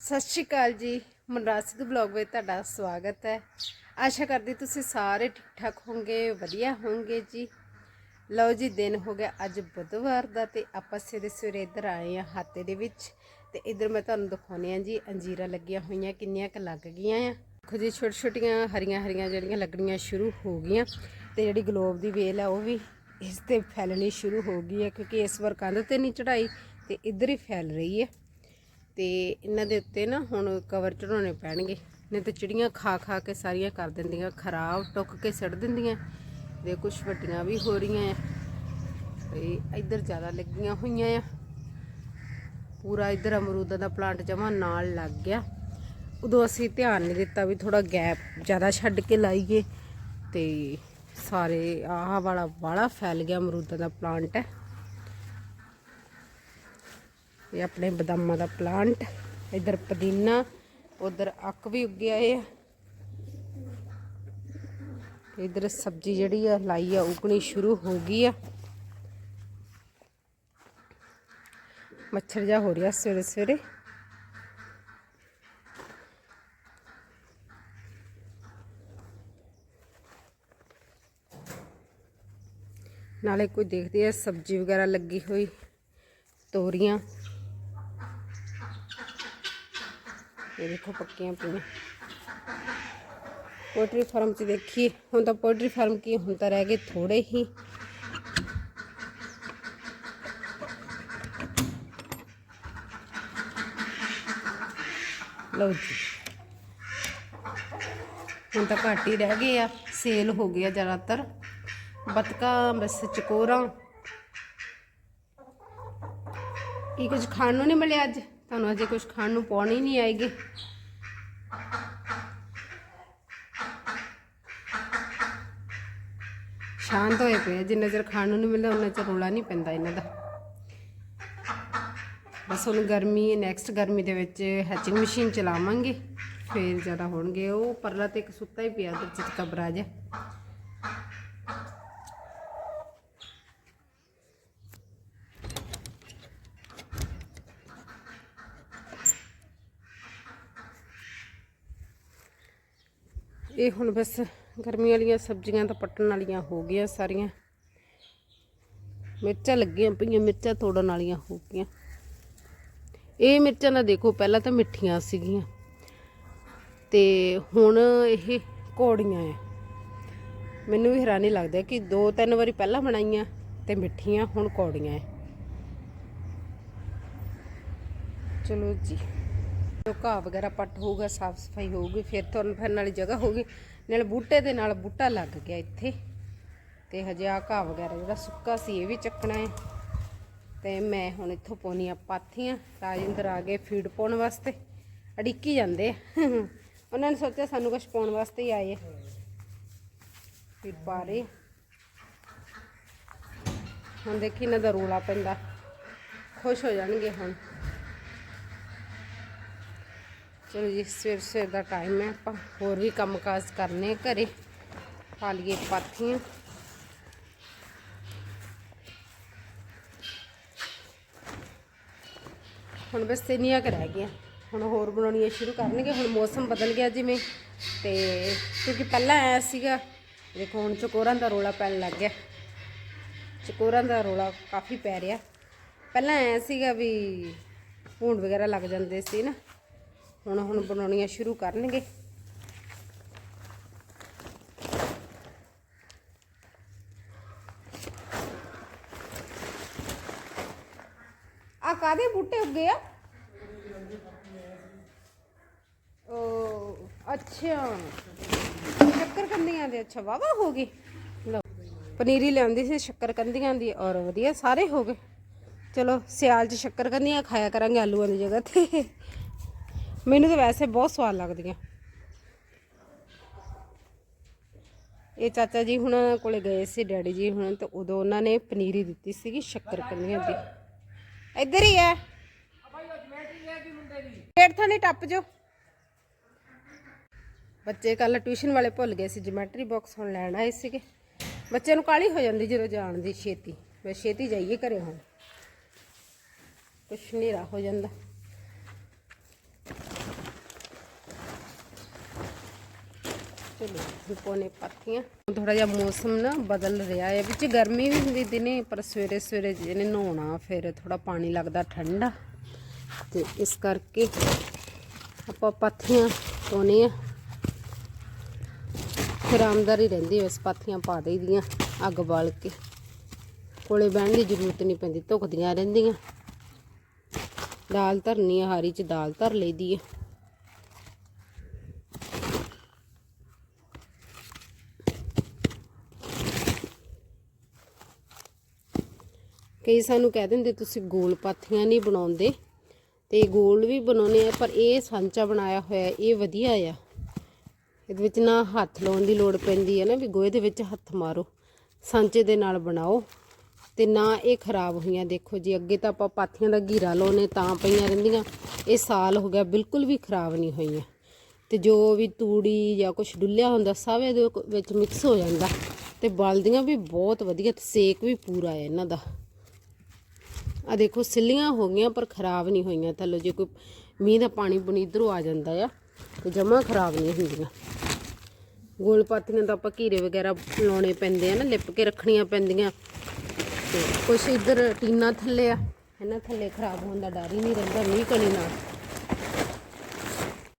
ਸਤਿ ਸ਼੍ਰੀ ਅਕਾਲ ਜੀ। ਮਨਰਾਸਿਕ ਬਲੌਗ ਵਿੱਚ ਤੁਹਾਡਾ ਸਵਾਗਤ ਹੈ। ਆਸ਼ਾ ਕਰਦੀ ਤੁਸੀਂ ਸਾਰੇ ਠੀਕ ਠਾਕ ਹੋਵੋਗੇ, ਵਧੀਆ ਹੋਵੋਗੇ ਜੀ। ਲਓ ਜੀ, ਦਿਨ ਹੋ ਗਿਆ ਅੱਜ ਬੁੱਧਵਾਰ ਦਾ ਤੇ ਆਪਾਂ ਸਵੇਰੇ ਸਵੇਰੇ ਇੱਧਰ ਆਏ ਆ ਹਾਤੇ ਦੇ ਵਿੱਚ ਤੇ ਇੱਧਰ ਮੈਂ ਤੁਹਾਨੂੰ ਦਿਖਾਉਣੀ ਆ ਜੀ, ਅੰਜੀਰਾਂ ਲੱਗੀਆਂ ਹੋਈਆਂ, ਕਿੰਨੀਆਂ ਕੁ ਲੱਗ ਗਈਆਂ ਆ। ਦੇਖੋ ਜੀ ਛੋਟੀਆਂ ਛੋਟੀਆਂ ਹਰੀਆਂ ਹਰੀਆਂ ਜਿਹੜੀਆਂ ਲੱਗਣੀਆਂ ਸ਼ੁਰੂ ਹੋ ਗਈਆਂ ਤੇ ਜਿਹੜੀ ਗਲੋਬ ਦੀ ਵੇਲ ਆ ਉਹ ਵੀ ਇਸ ਤੇ ਫੈਲਣੀ ਸ਼ੁਰੂ ਹੋ ਗਈ ਹੈ ਕਿਉਂਕਿ ਇਸ ਵਾਰ ਕੰਧ ਤੇ ਨਹੀਂ ਚੜਾਈ ਤੇ ਇੱਧਰ ਹੀ ਫੈਲ ਰਹੀ ਹੈ। ਤੇ ਇਹਨਾਂ ਦੇ ਉੱਤੇ ਨਾ ਹੁਣ ਕਵਰ ਚੜਾਉਣੇ ਪੈਣਗੇ। ਨਹੀਂ ਤਾਂ ਚਿੜੀਆਂ ਖਾ ਖਾ ਕੇ ਸਾਰੀਆਂ ਕਰ ਦਿੰਦੀਆਂ, ਖਰਾਬ ਟੁੱਕ ਕੇ ਸੜ ਦਿੰਦੀਆਂ। ਤੇ ਕੁਝ ਵੱਡੀਆਂ ਵੀ ਹੋ ਰਹੀਆਂ ਆ। ਤੇ ਇੱਧਰ ਜ਼ਿਆਦਾ ਲੱਗੀਆਂ ਹੋਈਆਂ ਆ। ਪੂਰਾ ਇੱਧਰ ਅਮਰੂਦਾਂ ਦਾ ਪਲਾਂਟ ਜਮਾ ਨਾਲ ਲੱਗ ਗਿਆ। ਉਦੋਂ ਅਸੀਂ ਧਿਆਨ ਨਹੀਂ ਦਿੱਤਾ ਵੀ ਥੋੜਾ ਗੈਪ ਜ਼ਿਆਦਾ ਛੱਡ ਕੇ ਲਾਈਏ। ਤੇ ਸਾਰੇ ਆਹ ਵਾਲਾ ਵਾਲਾ ਫੈਲ ਗਿਆ ਅਮਰੂਦਾਂ ਦਾ ਪਲਾਂਟ। ਹੈ ਇਹ ਆਪਣੇ ਬਦਾਮਾਂ ਦਾ ਪਲਾਂਟ, ਇਧਰ ਪੁਦੀਨਾ, ਉਧਰ ਅੱਕ ਵੀ ਉੱਗਿਆ ਆਏ ਇਧਰ ਸਬਜ਼ੀ ਜਿਹੜੀ ਆ, ਲਾਈ ਆ, ਉਗਣੀ ਸ਼ੁਰੂ ਹੋ ਗਈ ਆ। ਮੱਛਰ ਜਾ ਹੋ ਰਿਹਾ ਸਵੇਰੇ ਸਵੇਰੇ। ਨਾਲੇ ਕੋਈ ਦੇਖਦੇ ਆ, ਸਬਜ਼ੀ ਵਗੈਰਾ ਲੱਗੀ ਹੋਈ, ਤੋਰੀਆਂ। ਇਹ ਦੇਖੋ ਪੱਕੀਆਂ ਪਈਆਂ ਪੋਲਟਰੀ ਫਾਰਮ 'ਚ ਦੇਖੀਏ ਹੁਣ ਤਾਂ ਪੋਲਟਰੀ ਫਾਰਮ ਕੀ ਹੁਣ ਤਾਂ ਰਹਿ ਗਏ ਥੋੜੇ ਹੀ ਲਓ ਜੀ ਹੁਣ ਤਾਂ ਘੱਟ ਹੀ ਰਹਿ ਗਏ ਆ ਸੇਲ ਹੋ ਗਿਆ ਜ਼ਿਆਦਾਤਰ ਬਤਕਾਂ ਬਸ ਚਕੋਰਾਂ ਕੀ ਕੁਝ ਖਾਣ ਨੂੰ ਨਹੀਂ ਮਿਲਿਆ ਅੱਜ ਤੁਹਾਨੂੰ ਅਜੇ ਕੁਝ ਖਾਣ ਨੂੰ ਪਾਉਣੀ ਨਹੀਂ ਆਏਗੀ। ਸ਼ਾਂਤ ਹੋਏ ਪਏ ਜਿੰਨਾ ਚਿਰ ਖਾਣ ਨੂੰ ਨਹੀਂ ਮਿਲਦਾ ਉਹਨਾਂ ਚਿਰ ਰੋਲਾ ਨਹੀਂ ਪੈਂਦਾ ਇਹਨਾਂ ਦਾ। ਬਸ ਹੁਣ ਗਰਮੀ ਨੈਕਸਟ ਗਰਮੀ ਦੇ ਵਿੱਚ ਹੈਚਿੰਗ ਮਸ਼ੀਨ ਚਲਾਵਾਂਗੇ, ਫੇਰ ਜ਼ਿਆਦਾ ਹੋਣਗੇ। ਉਹ ਪਰਲਾ ਤੇ ਇੱਕ ਸੁੱਤਾ ਹੀ ਪਿਆ ਤੇ ਚਿਤਕਾ ਬਰਾਜ। ਇਹ ਹੁਣ ਬਸ ਗਰਮੀ ਵਾਲੀਆਂ ਸਬਜ਼ੀਆਂ ਤਾਂ ਪੱਟਣ ਵਾਲੀਆਂ ਹੋ ਗਈਆਂ ਸਾਰੀਆਂ। ਮਿਰਚਾਂ ਲੱਗੀਆਂ ਪਈਆਂ, ਮਿਰਚਾਂ ਤੋੜਨ ਵਾਲੀਆਂ ਹੋ ਗਈਆਂ। ਇਹ ਮਿਰਚਾਂ ਨਾ ਦੇਖੋ ਪਹਿਲਾਂ ਤਾਂ ਮਿੱਠੀਆਂ ਸੀਗੀਆਂ। ਤੇ ਹੁਣ ਇਹ ਕੌੜੀਆਂ ਆ ਮੈਨੂੰ ਵੀ ਹੈਰਾਨੀ ਲੱਗਦਾ ਕਿ ਦੋ ਤਿੰਨ ਵਾਰੀ ਪਹਿਲਾਂ ਬਣਾਈਆਂ ਤੇ ਮਿੱਠੀਆਂ ਹੁਣ ਕੌੜੀਆਂ ਆ ਚਲੋ ਜੀ। ਜੋ ਘਾਹ ਵਗੈਰਾ ਪੱਟ ਹੋਊਗਾ, ਸਾਫ਼ ਸਫ਼ਾਈ ਹੋਊਗੀ, ਫਿਰ ਤੁਰਨ ਫਿਰਨ ਵਾਲੀ ਜਗ੍ਹਾ ਹੋਊਗੀ। ਨਾਲ ਬੂਟੇ ਦੇ ਨਾਲ ਬੂਟਾ ਲੱਗ ਗਿਆ ਇੱਥੇ। ਤੇ ਹਜੇ ਆ ਘਾਹ ਵਗੈਰਾ ਜਿਹੜਾ ਸੁੱਕਾ ਸੀ, ਇਹ ਵੀ ਚੱਕਣਾ ਹੈ। ਤੇ ਮੈਂ ਹੁਣ ਇੱਥੋਂ ਪਾਉਣੀ ਆ ਪਾਥੀਆਂ, ਰਾਜਿੰਦਰ ਆ ਗਏ ਫੀਡ ਪਾਉਣ ਵਾਸਤੇ। ਅੜਿੱਕੀ ਜਾਂਦੇ ਆ। ਉਹਨਾਂ ਨੇ ਸੋਚਿਆ ਸਾਨੂੰ ਕੁਝ ਪਾਉਣ ਵਾਸਤੇ ਹੀ ਆਏ ਆ। ਫੀਡ ਪਾ ਰਹੇ ਹੁਣ ਦੇਖੀ ਇਹਨਾਂ ਦਾ ਰੋਲਾ ਪੈਂਦਾ। ਖੁਸ਼ ਹੋ ਜਾਣਗੇ ਹੁਣ। ਚਲੋ ਜੀ, ਸਵੇਰ ਸਵੇਰ ਦਾ ਟਾਈਮ ਹੈ, ਆਪਾਂ ਹੋਰ ਵੀ ਕੰਮਕਾਜ ਕਰਨੇ ਘਰੇ। ਪਾ ਲਈਏ ਪਾਥੀਆਂ। ਹੁਣ ਬਸ ਇੰਨੀਆਂ ਕੁ ਰਹਿ ਗਈਆਂ। ਹੁਣ ਹੋਰ ਬਣਾਉਣੀਆਂ ਸ਼ੁਰੂ ਕਰਨਗੇ। ਹੁਣ ਮੌਸਮ ਬਦਲ ਗਿਆ ਜਿਵੇਂ। ਤੇ ਕਿਉਂਕਿ ਪਹਿਲਾਂ ਆਇਆ ਸੀਗਾ, ਦੇਖੋ ਹੁਣ ਚਕੋਰਾਂ ਦਾ ਰੋਲਾ ਪੈਣ ਲੱਗ ਗਿਆ। ਚਕੋਰਾਂ ਦਾ ਰੋਲਾ ਕਾਫੀ ਪੈ ਰਿਹਾ। ਪਹਿਲਾਂ ਆਇਆ ਸੀਗਾ ਵੀ ਭੂੰਡ ਵਗੈਰਾ ਲੱਗ ਜਾਂਦੇ ਸੀ ਨਾ। ਹੁਣ ਹੁਣ ਬਣਾਉਣੀਆਂ ਸ਼ੁਰੂ ਕਰਨਗੇ। ਆ ਕਾਦੇ ਬੂਟੇ ਉੱਗੇ ਆ? ਓ ਅੱਛਾ। ਸ਼ੱਕਰ ਕੰਦੀਆਂ ਦੇ, ਅੱਛਾ ਵਾਵਾ ਹੋ ਗਈ। ਲਓ, ਪਨੀਰੀ ਲਿਆਉਂਦੀ ਸੀ, ਸ਼ੱਕਰ ਕੰਦੀਆਂ ਦੀ, ਔਰ ਵਧੀਆ, ਸਾਰੇ ਹੋ ਗਏ। ਚਲੋ, ਸਿਆਲ 'ਚ ਸ਼ੱਕਰ ਕੰਦੀਆਂ ਖਾਇਆ ਕਰਾਂਗੇ ਆਲੂਆਂ ਦੀ ਜਗ੍ਹਾ ਤੇ। ਮੈਨੂੰ ਤਾਂ ਵੈਸੇ ਬਹੁਤ ਸਵਾਦ ਲੱਗਦੀਆਂ। ਇਹ ਚਾਚਾ ਜੀ ਹੁਣ ਕੋਲੇ ਗਏ ਸੀ, ਡੈਡੀ ਜੀ ਹੁਣ ਤੇ ਉਦੋਂ ਉਹਨਾਂ ਨੇ ਪਨੀਰੀ ਦਿੱਤੀ ਸੀਗੀ ਸ਼ੱਕਰ ਕੰਦੀਆਂ ਦੀ। ਇੱਧਰ ਹੀ ਹੈ। ਗੇਟ ਥਾਂ ਟੱਪ ਜੋ ਬੱਚੇ ਕੱਲ ਟਿਊਸ਼ਨ ਵਾਲੇ ਭੁੱਲ ਗਏ ਸੀ ਜਿਓਮੈਟਰੀ ਬਾਕਸ ਹੁਣ ਲੈਣ ਆਏ ਸੀਗੇ। ਬੱਚੇ ਨੂੰ ਕਾਲੀ ਹੋ ਜਾਂਦੀ ਜਦੋਂ ਜਾਣ ਦੀ ਛੇਤੀ। ਮੈਂ ਛੇਤੀ ਜਾਈਏ ਘਰੇ ਹੁਣ। ਕੁਛ ਹਨੇਰਾ ਹੋ ਜਾਂਦਾ। ਚਲੋ ਲੋ ਪੋਨੇ ਪਾਥੀਆਂ ਥੋੜਾ ਜਿਹਾ ਮੌਸਮ ਨਾ ਬਦਲ ਰਿਹਾ ਹੈ। ਵਿੱਚ ਗਰਮੀ ਵੀ ਹੁੰਦੀ ਦਿਨੇ ਪਰ ਸਵੇਰੇ ਸਵੇਰੇ ਜਿਹਨੇ ਨਹਾਉਣਾ, ਫਿਰ ਥੋੜਾ ਪਾਣੀ ਲੱਗਦਾ ਠੰਡਾ। ਤੇ ਇਸ ਕਰਕੇ ਆਪਾਂ ਪਾਥੀਆਂ ਪਾਉਣੇ ਆ। ਫਿਰ ਆਮਦਾਰੀ ਰਹਿੰਦੀ ਬਸ ਪਾਥੀਆਂ ਪਾ ਦੇਈਦੀਆਂ, ਅੱਗ ਬਾਲ ਕੇ। ਕੋਲੇ ਬਹਿਣ ਦੀ ਜ਼ਰੂਰਤ ਨਹੀਂ ਪੈਂਦੀ, ਧੁਖਦੀਆਂ ਰਹਿੰਦੀਆਂ। ਦਾਲ ਧਰਨੀ ਆ, ਹਾਰੀ ਚ ਦਾਲ ਧਰ ਲਈਦੀ ਹੈ ਕਈ ਸਾਨੂੰ ਕਹਿ ਦਿੰਦੇ, ਤੁਸੀਂ ਗੋਲ ਪਾਥੀਆਂ ਨਹੀਂ ਬਣਾਉਂਦੇ। ਤੇ ਗੋਲ ਵੀ ਬਣਾਉਨੇ ਆ, ਪਰ ਇਹ ਸਾਂਚਾ ਬਣਾਇਆ ਹੋਇਆ ਇਹ ਵਧੀਆ ਆ। ਇਹਦੇ ਵਿੱਚ ਨਾ ਹੱਥ ਲਾਉਣ ਦੀ ਲੋੜ ਪੈਂਦੀ ਹੈ ਨਾ, ਵੀ ਗੋਹੇ ਦੇ ਵਿੱਚ ਹੱਥ ਮਾਰੋ, ਸਾਂਚੇ ਦੇ ਨਾਲ ਬਣਾਓ, ਤੇ ਨਾ ਇਹ ਖਰਾਬ ਹੋਈਆਂ। ਦੇਖੋ ਜੀ, ਅੱਗੇ ਤਾਂ ਆਪਾਂ ਪਾਥੀਆਂ ਦਾ ਘੀਰਾ ਲਾਉਨੇ ਤਾਂ ਪਈਆਂ ਰਹਿੰਦੀਆਂ। ਇਹ ਸਾਲ ਹੋ ਗਿਆ, ਬਿਲਕੁਲ ਵੀ ਖਰਾਬ ਨਹੀਂ ਹੋਈਆਂ। ਤੇ ਜੋ ਵੀ ਤੂੜੀ ਜਾਂ ਕੁਝ ਡੁੱਲਿਆ ਹੁੰਦਾ ਸਭ ਇਹਦੇ ਵਿੱਚ ਮਿਕਸ ਹੋ ਜਾਂਦਾ। ਤੇ ਬਲਦੀਆਂ ਵੀ ਬਹੁਤ ਵਧੀਆ, ਤੇ ਸੇਕ ਵੀ ਪੂਰਾ ਹੈ ਇਹਨਾਂ ਦਾ। ਆ ਦੇਖੋ, ਸਿੱਲੀਆਂ ਹੋ ਗਈਆਂ, ਪਰ ਖਰਾਬ ਨਹੀਂ ਹੋਈਆਂ। ਥੱਲੇ ਜੇ ਕੋਈ ਮੀਂਹ ਦਾ ਪਾਣੀ ਬੁਣੀ ਇਧਰੋਂ ਆ ਜਾਂਦਾ ਆ, ਤੇ ਜਮਾ ਖਰਾਬ ਨਹੀਂ ਹੁੰਦੀਆਂ। ਗੋਲ ਪਾਤੀਆਂ ਤਾਂ ਆਪਾਂ ਘੀਰੇ ਵਗੈਰਾ ਲਾਉਣੇ ਪੈਂਦੇ ਆ ਨਾ, ਲਿਪ ਕੇ ਰੱਖਣੀਆਂ ਪੈਂਦੀਆਂ। ਤੇ ਕੁਛ ਇੱਧਰ ਟੀਨਾ ਥੱਲੇ ਆ, ਇਹਨਾਂ ਥੱਲੇ ਖਰਾਬ ਹੋਣ ਦਾ ਡਰ ਹੀ ਨਹੀਂ ਰਹਿੰਦਾ, ਮੀਂਹ ਕਣੀ ਨਾਲ।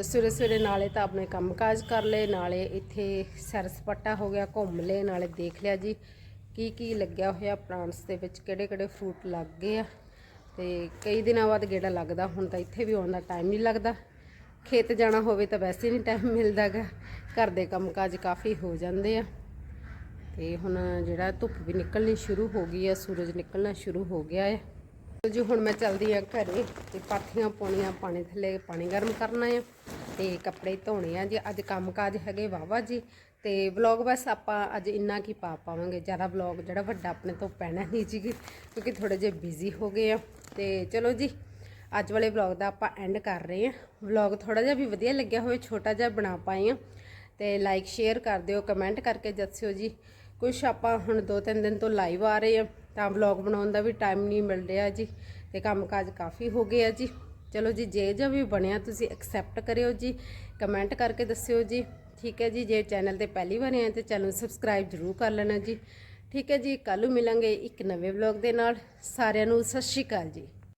ਸਵੇਰੇ ਸਵੇਰੇ ਨਾਲੇ ਤਾਂ ਆਪਣੇ ਕੰਮਕਾਜ ਕਰ ਲਏ, ਨਾਲੇ ਇੱਥੇ ਸੈਰ ਸਪਾਟਾ ਹੋ ਗਿਆ, ਘੁੰਮ ਲਏ, ਨਾਲੇ ਦੇਖ ਲਿਆ ਜੀ। ਕੀ ਕੀ ਲੱਗਿਆ ਹੋਇਆ ਪਲਾਂਟਸ ਦੇ ਵਿੱਚ, ਕਿਹੜੇ ਕਿਹੜੇ ਫਰੂਟ ਲੱਗ ਗਏ ਆ ਤੇ ਕਈ ਦਿਨਾਂ ਬਾਅਦ ਗੇੜਾ ਲੱਗਦਾ, ਹੁਣ ਤਾਂ ਇੱਥੇ ਵੀ ਆਉਣ ਦਾ ਟਾਈਮ ਨਹੀਂ ਲੱਗਦਾ। ਖੇਤ ਜਾਣਾ ਹੋਵੇ ਤਾਂ ਵੈਸੇ ਨਹੀਂ ਟਾਈਮ ਮਿਲਦਾਗਾ, ਘਰ ਦੇ ਕੰਮਕਾਜ ਕਾਫੀ ਹੋ ਜਾਂਦੇ ਆ। ਤੇ ਹੁਣ ਜਿਹੜਾ ਧੁੱਪ ਵੀ ਨਿਕਲਣੀ ਸ਼ੁਰੂ ਹੋ ਗਈ ਆ, ਸੂਰਜ ਨਿਕਲਣਾ ਸ਼ੁਰੂ ਹੋ ਗਿਆ ਹੈ ਜੀ, ਹੁਣ ਮੈਂ ਚੱਲਦੀ ਆ ਘਰੇ ਤੇ ਪਾਥੀਆਂ ਪਾਉਣੀਆਂ ਪਾਣੀ ਥੱਲੇ ਪਾਣੀ ਗਰਮ ਕਰਨਾ ਆ ਤੇ ਕੱਪੜੇ ਧੋਣੇ ਆ ਜੀ। ਅੱਜ ਕੰਮਕਾਜ ਹੈਗੇ ਵਾਵਾ ਜੀ ਤੇ ਵਲੌਗ ਬਸ ਆਪਾਂ ਅੱਜ ਇੰਨਾ ਕੀ ਪਾ ਪਾਵਾਂਗੇ, ਜ਼ਿਆਦਾ ਵਲੌਗ ਜਿਹੜਾ ਵੱਡਾ ਆਪਣੇ ਤੋਂ ਪੈਣਾ ਨਹੀਂ ਜੀ, ਕਿਉਂਕਿ ਥੋੜੇ ਜਿਹਾ ਬਿਜ਼ੀ ਹੋ ਗਏ ਆ। ਤੇ ਚਲੋ ਜੀ, ਅੱਜ ਵਾਲੇ ਵਲੌਗ ਦਾ ਆਪਾਂ ਐਂਡ ਕਰ ਰਹੇ ਆ ਵਲੌਗ ਥੋੜਾ ਜਿਹਾ ਵੀ ਵਧੀਆ ਲੱਗਿਆ ਹੋਵੇ, ਛੋਟਾ ਜਿਹਾ ਬਣਾ ਪਾਏ ਆ ਤੇ ਲਾਈਕ ਸ਼ੇਅਰ ਕਰ ਦਿਓ ਕਮੈਂਟ ਕਰਕੇ ਦੱਸਿਓ ਜੀ। ਕੁਛ ਆਪਾਂ ਹੁਣ ਦੋ ਤਿੰਨ ਦਿਨ ਤੋਂ ਲਾਈਵ ਆ ਰਹੇ ਆ ਤਾਂ ਵਲੌਗ ਬਣਾਉਣ ਦਾ ਵੀ ਟਾਈਮ ਨਹੀਂ ਮਿਲ ਰਿਹਾ ਜੀ, ਤੇ ਕੰਮਕਾਜ ਕਾਫੀ ਹੋ ਗਿਆ ਜੀ। ਚਲੋ ਜੀ, ਜੇ ਜੋ ਵੀ ਬਣਿਆ, ਤੁਸੀਂ ਐਕਸੈਪਟ ਕਰਿਓ ਜੀ ਕਮੈਂਟ ਕਰਕੇ ਦੱਸਿਓ ਜੀ। ਠੀਕ ਹੈ ਜੀ, ਜੇ ਚੈਨਲ ਤੇ ਪਹਿਲੀ ਵਾਰ ਆਏ ਤੇ ਚੈਨਲ ਨੂੰ ਸਬਸਕ੍ਰਾਈਬ ਜ਼ਰੂਰ ਕਰ ਲੈਣਾ ਜੀ। ਠੀਕ ਹੈ ਜੀ ਕੱਲ ਨੂੰ ਮਿਲਾਂਗੇ ਇੱਕ ਨਵੇਂ ਵਲੌਗ ਦੇ ਨਾਲ। ਸਾਰਿਆਂ ਨੂੰ ਸਤਿ ਸ਼੍ਰੀ ਅਕਾਲ ਜੀ।